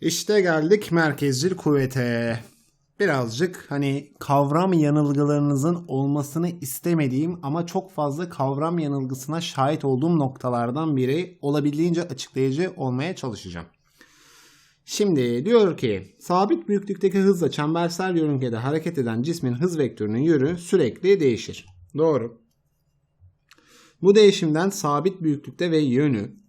İşte geldik merkezcil kuvvete. Birazcık hani kavram yanılgılarınızın olmasını istemediğim ama çok fazla kavram yanılgısına şahit olduğum noktalardan biri olabildiğince açıklayıcı olmaya çalışacağım. Şimdi diyor ki sabit büyüklükteki hızla çembersel yörüngede hareket eden cismin hız vektörünün yönü sürekli değişir. Doğru. Bu değişimden sabit büyüklükte ve yönü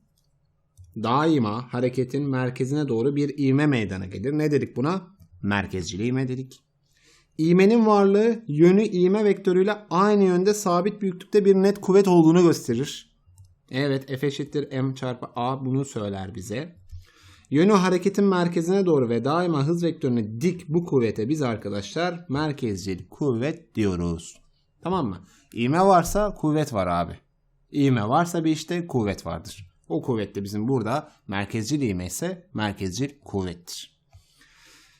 daima hareketin merkezine doğru bir ivme meydana gelir. Ne dedik buna? Merkezcil ivme dedik. İğmenin varlığı yönü ivme vektörüyle aynı yönde sabit büyüklükte bir net kuvvet olduğunu gösterir. Evet F eşittir m çarpı a bunu söyler bize. Yönü hareketin merkezine doğru ve daima hız vektörüne dik bu kuvvete biz arkadaşlar merkezcil kuvvet diyoruz. Tamam mı? İğme varsa kuvvet var abi. İğme varsa bir işte kuvvet vardır. O kuvvet de bizim burada merkezcil ivme ise merkezcil kuvvettir.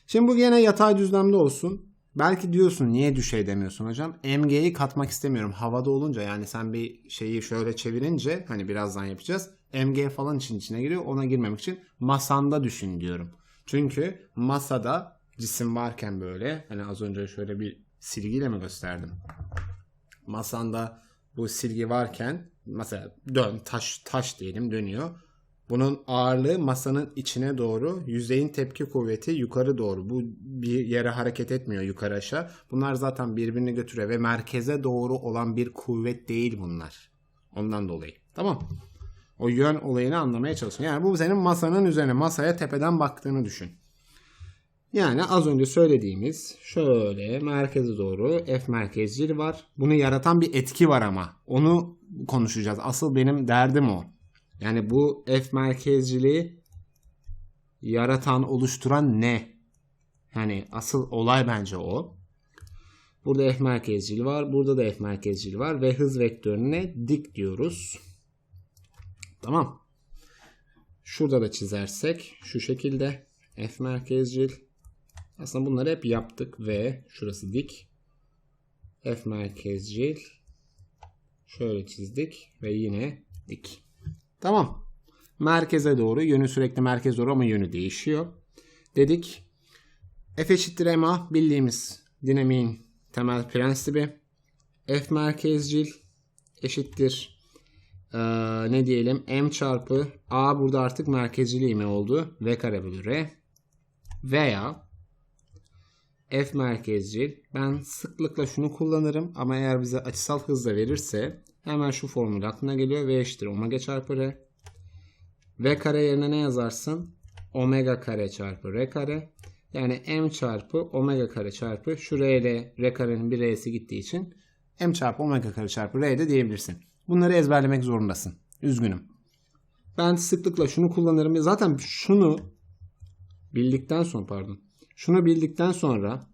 Şimdi bu gene yatay düzlemde olsun. Belki diyorsun niye düşey demiyorsun hocam? MG'yi katmak istemiyorum. Havada olunca yani sen bir şeyi şöyle çevirince hani birazdan yapacağız. MG falan için içine giriyor. Ona girmemek için masanda düşün diyorum. Çünkü masada cisim varken böyle hani az önce şöyle bir silgiyle mi gösterdim? Masanda bu silgi varken mesela dön taş taş diyelim dönüyor. Bunun ağırlığı masanın içine doğru, yüzeyin tepki kuvveti yukarı doğru. Bu bir yere hareket etmiyor yukarı aşağı. Bunlar zaten birbirini götürüyor ve merkeze doğru olan bir kuvvet değil bunlar. Ondan dolayı. Tamam. O yön olayını anlamaya çalışın. Yani bu senin masanın üzerine, masaya tepeden baktığını düşün. Yani az önce söylediğimiz şöyle merkeze doğru F merkezcil var. Bunu yaratan bir etki var ama. Onu konuşacağız. Asıl benim derdim o. Yani bu F merkezciliği yaratan, oluşturan ne? Yani asıl olay bence o. Burada F merkezcili var. Burada da F merkezcili var. Ve hız vektörüne dik diyoruz. Tamam. Şurada da çizersek şu şekilde F merkezcil. Aslında bunları hep yaptık ve şurası dik. F merkezcil. Şöyle çizdik ve yine dik. Tamam. Merkeze doğru. Yönü sürekli merkez doğru ama yönü değişiyor. Dedik. F eşittir ma bildiğimiz dinamiğin temel prensibi. F merkezcil eşittir ee, ne diyelim m çarpı a burada artık merkezcil ivme oldu. V kare bölü r. Veya F merkezcil. Ben sıklıkla şunu kullanırım ama eğer bize açısal hızla verirse hemen şu formül aklına geliyor. V eşittir omega çarpı R. V kare yerine ne yazarsın? Omega kare çarpı R kare. Yani M çarpı omega kare çarpı şu R ile R karenin bir R'si gittiği için M çarpı omega kare çarpı R de diyebilirsin. Bunları ezberlemek zorundasın. Üzgünüm. Ben sıklıkla şunu kullanırım. Zaten şunu bildikten sonra pardon. Şunu bildikten sonra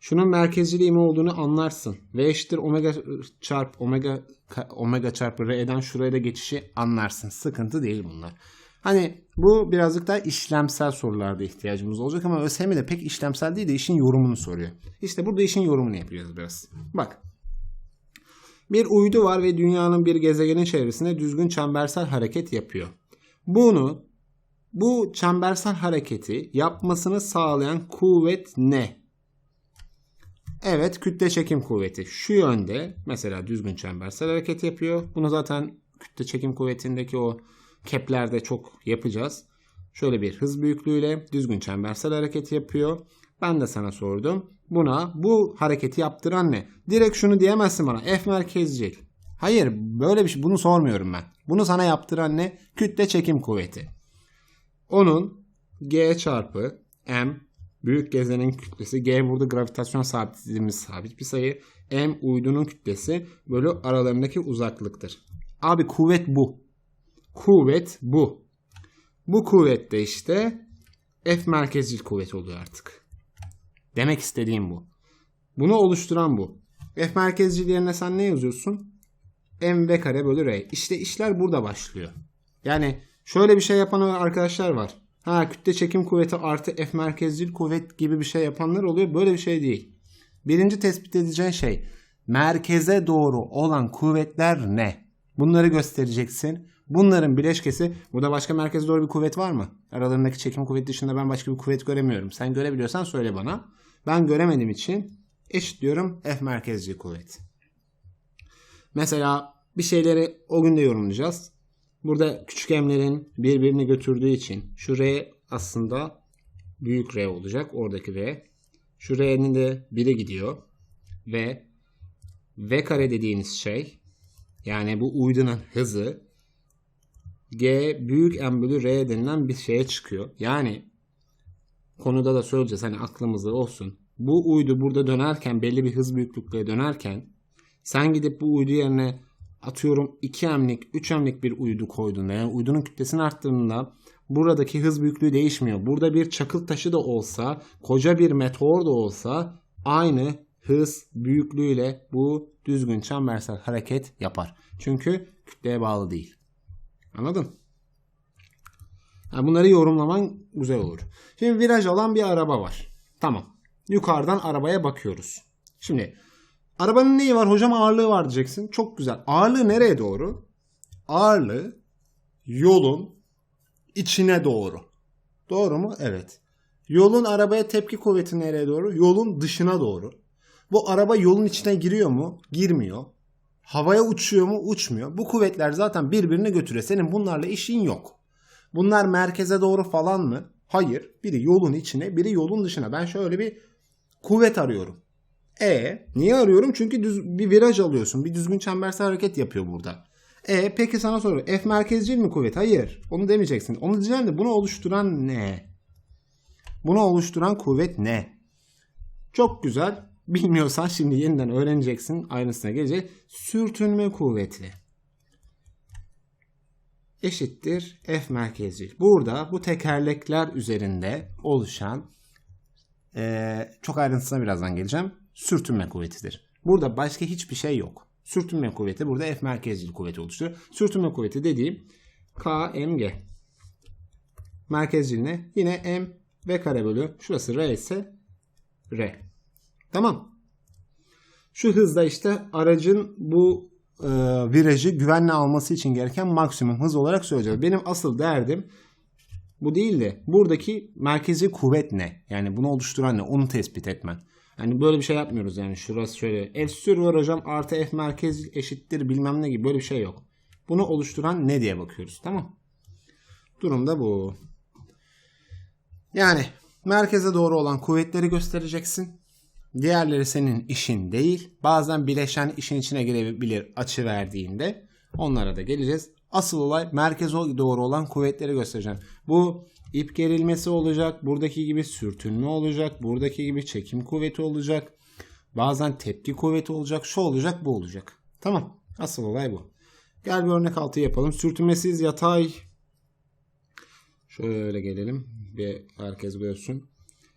şunun merkezcil ivme olduğunu anlarsın. V eşittir omega çarp omega omega çarpı R'den şuraya da geçişi anlarsın. Sıkıntı değil bunlar. Hani bu birazcık daha işlemsel sorularda ihtiyacımız olacak ama ÖSYM de pek işlemsel değil de işin yorumunu soruyor. İşte burada işin yorumunu yapıyoruz biraz. Bak. Bir uydu var ve dünyanın bir gezegenin çevresinde düzgün çembersel hareket yapıyor. Bunu bu çembersel hareketi yapmasını sağlayan kuvvet ne? Evet kütle çekim kuvveti şu yönde mesela düzgün çembersel hareket yapıyor. Bunu zaten kütle çekim kuvvetindeki o keplerde çok yapacağız. Şöyle bir hız büyüklüğüyle düzgün çembersel hareket yapıyor. Ben de sana sordum. Buna bu hareketi yaptıran ne? Direkt şunu diyemezsin bana. F merkezcil. Hayır böyle bir şey bunu sormuyorum ben. Bunu sana yaptıran ne? Kütle çekim kuvveti. Onun G çarpı M büyük gezenenin kütlesi. G burada gravitasyon sabit dediğimiz sabit bir sayı. M uydunun kütlesi bölü aralarındaki uzaklıktır. Abi kuvvet bu. Kuvvet bu. Bu kuvvet de işte F merkezcil kuvvet oluyor artık. Demek istediğim bu. Bunu oluşturan bu. F merkezcil yerine sen ne yazıyorsun? mv kare bölü r. İşte işler burada başlıyor. Yani şöyle bir şey yapan arkadaşlar var. Ha kütle çekim kuvveti artı F merkezcil kuvvet gibi bir şey yapanlar oluyor. Böyle bir şey değil. Birinci tespit edeceğin şey merkeze doğru olan kuvvetler ne? Bunları göstereceksin. Bunların bileşkesi burada başka merkeze doğru bir kuvvet var mı? Aralarındaki çekim kuvveti dışında ben başka bir kuvvet göremiyorum. Sen görebiliyorsan söyle bana. Ben göremediğim için eşitliyorum F merkezci kuvvet. Mesela bir şeyleri o günde yorumlayacağız. Burada küçük emlerin birbirini götürdüğü için şu R aslında büyük R olacak. Oradaki R. Şu R'nin de 1'e gidiyor. Ve V kare dediğiniz şey yani bu uydunun hızı G büyük M bölü R denilen bir şeye çıkıyor. Yani konuda da söyleyeceğiz hani aklımızda olsun. Bu uydu burada dönerken belli bir hız büyüklükle dönerken sen gidip bu uydu yerine atıyorum 2M'lik 3M'lik bir uydu koyduğunda yani uydunun kütlesini arttırdığında buradaki hız büyüklüğü değişmiyor. Burada bir çakıl taşı da olsa koca bir meteor da olsa aynı hız büyüklüğüyle bu düzgün çembersel hareket yapar. Çünkü kütleye bağlı değil. Anladın? Yani bunları yorumlaman güzel olur. Şimdi viraj olan bir araba var. Tamam. Yukarıdan arabaya bakıyoruz. Şimdi arabanın neyi var hocam ağırlığı var diyeceksin. Çok güzel. Ağırlığı nereye doğru? Ağırlığı yolun içine doğru. Doğru mu? Evet. Yolun arabaya tepki kuvveti nereye doğru? Yolun dışına doğru. Bu araba yolun içine giriyor mu? Girmiyor. Havaya uçuyor mu? Uçmuyor. Bu kuvvetler zaten birbirini götürüyor. Senin bunlarla işin yok. Bunlar merkeze doğru falan mı? Hayır. Biri yolun içine, biri yolun dışına. Ben şöyle bir kuvvet arıyorum. E niye arıyorum? Çünkü düz, bir viraj alıyorsun. Bir düzgün çembersel hareket yapıyor burada. E peki sana soru. F merkezcil mi kuvvet? Hayır. Onu demeyeceksin. Onu diyeceğim de bunu oluşturan ne? Bunu oluşturan kuvvet ne? Çok güzel. Bilmiyorsan şimdi yeniden öğreneceksin. Ayrıntısına gelecek. Sürtünme kuvveti eşittir F merkezcil. Burada bu tekerlekler üzerinde oluşan eee, çok ayrıntısına birazdan geleceğim. Sürtünme kuvvetidir. Burada başka hiçbir şey yok. Sürtünme kuvveti burada F merkezcil kuvveti oluşturuyor. Sürtünme kuvveti dediğim KMG. Merkezcil ne? Yine M V kare bölü. Şurası R ise R. Tamam. Şu hızda işte aracın bu e, virajı güvenle alması için gereken maksimum hız olarak söyleyeceğiz. Benim asıl derdim bu değil de buradaki merkezi kuvvet ne? Yani bunu oluşturan ne? Onu tespit etmen. Yani böyle bir şey yapmıyoruz yani şurası şöyle. F sür var hocam artı F merkez eşittir bilmem ne gibi böyle bir şey yok. Bunu oluşturan ne diye bakıyoruz tamam. Durum da bu. Yani merkeze doğru olan kuvvetleri göstereceksin. Diğerleri senin işin değil. Bazen bileşen işin içine girebilir açı verdiğinde. Onlara da geleceğiz. Asıl olay merkeze doğru olan kuvvetleri göstereceğim. Bu ip gerilmesi olacak. Buradaki gibi sürtünme olacak. Buradaki gibi çekim kuvveti olacak. Bazen tepki kuvveti olacak. Şu olacak bu olacak. Tamam. Asıl olay bu. Gel bir örnek altı yapalım. Sürtünmesiz yatay. Şöyle gelelim. Bir herkes görsün.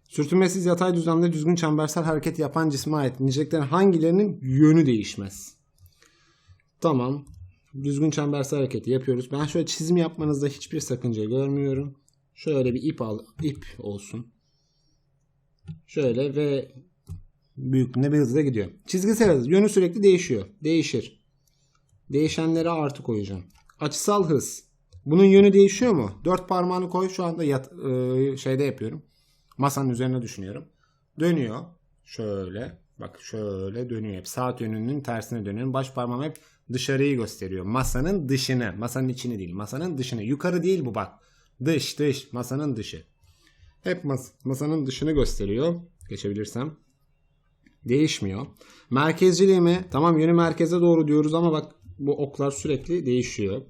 Sürtünmesiz yatay düzlemde düzgün çembersel hareket yapan cisme ait niceliklerin hangilerinin yönü değişmez? Tamam. Düzgün çembersel hareketi yapıyoruz. Ben şöyle çizim yapmanızda hiçbir sakınca görmüyorum. Şöyle bir ip al, ip olsun. Şöyle ve büyüklüğünde bir hızla gidiyor. Çizgisel hız yönü sürekli değişiyor. Değişir. Değişenlere artı koyacağım. Açısal hız. Bunun yönü değişiyor mu? Dört parmağını koy. Şu anda yat, e, şeyde yapıyorum. Masanın üzerine düşünüyorum. Dönüyor. Şöyle. Bak şöyle dönüyor hep. Saat yönünün tersine dönüyorum. Baş parmağım hep dışarıyı gösteriyor. Masanın dışını. Masanın içini değil. Masanın dışını. Yukarı değil bu bak. Dış dış. Masanın dışı. Hep mas masanın dışını gösteriyor. Geçebilirsem. Değişmiyor. Merkezciliğimi tamam yönü merkeze doğru diyoruz ama bak bu oklar sürekli değişiyor.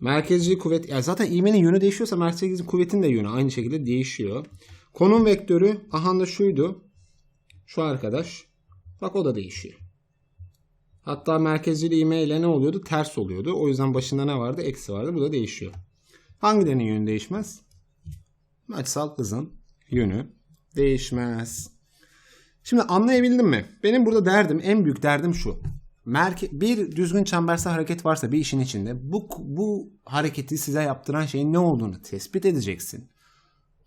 Merkezci kuvvet yani zaten ivmenin yönü değişiyorsa merkezci kuvvetin de yönü aynı şekilde değişiyor. Konum vektörü aha da şuydu. Şu arkadaş. Bak o da değişiyor. Hatta merkezcili ivme ile ne oluyordu? Ters oluyordu. O yüzden başında ne vardı? Eksi vardı. Bu da değişiyor. Hangilerinin yönü değişmez? Açısal hızın yönü değişmez. Şimdi anlayabildin mi? Benim burada derdim, en büyük derdim şu. Merke bir düzgün çembersel hareket varsa bir işin içinde bu bu hareketi size yaptıran şeyin ne olduğunu tespit edeceksin.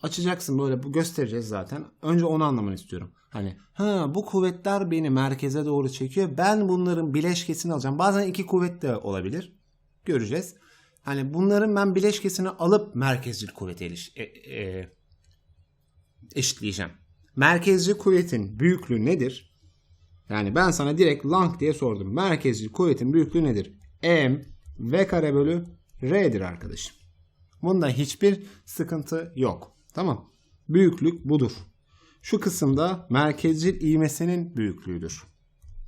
Açacaksın böyle bu göstereceğiz zaten. Önce onu anlamanı istiyorum. Hani ha bu kuvvetler beni merkeze doğru çekiyor. Ben bunların bileşkesini alacağım. Bazen iki kuvvet de olabilir. göreceğiz. Hani bunların ben bileşkesini alıp merkezcil kuvveti eliş- e- e- eşitleyeceğim. Merkezci kuvvetin büyüklüğü nedir? Yani ben sana direkt lang diye sordum. Merkezci kuvvetin büyüklüğü nedir? M v kare bölü r'dir arkadaşım. Bunda hiçbir sıkıntı yok. Tamam. Büyüklük budur. Şu kısımda merkezcil ivmesinin büyüklüğüdür.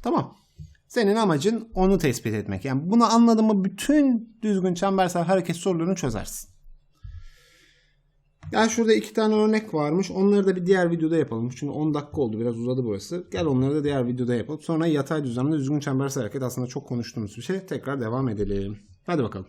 Tamam. Senin amacın onu tespit etmek. Yani bunu anladın mı bütün düzgün çembersel hareket sorularını çözersin. Gel şurada iki tane örnek varmış. Onları da bir diğer videoda yapalım. Çünkü 10 dakika oldu. Biraz uzadı burası. Gel onları da diğer videoda yapalım. Sonra yatay düzlemde düzgün çembersel hareket aslında çok konuştuğumuz bir şey. Tekrar devam edelim. Hadi bakalım.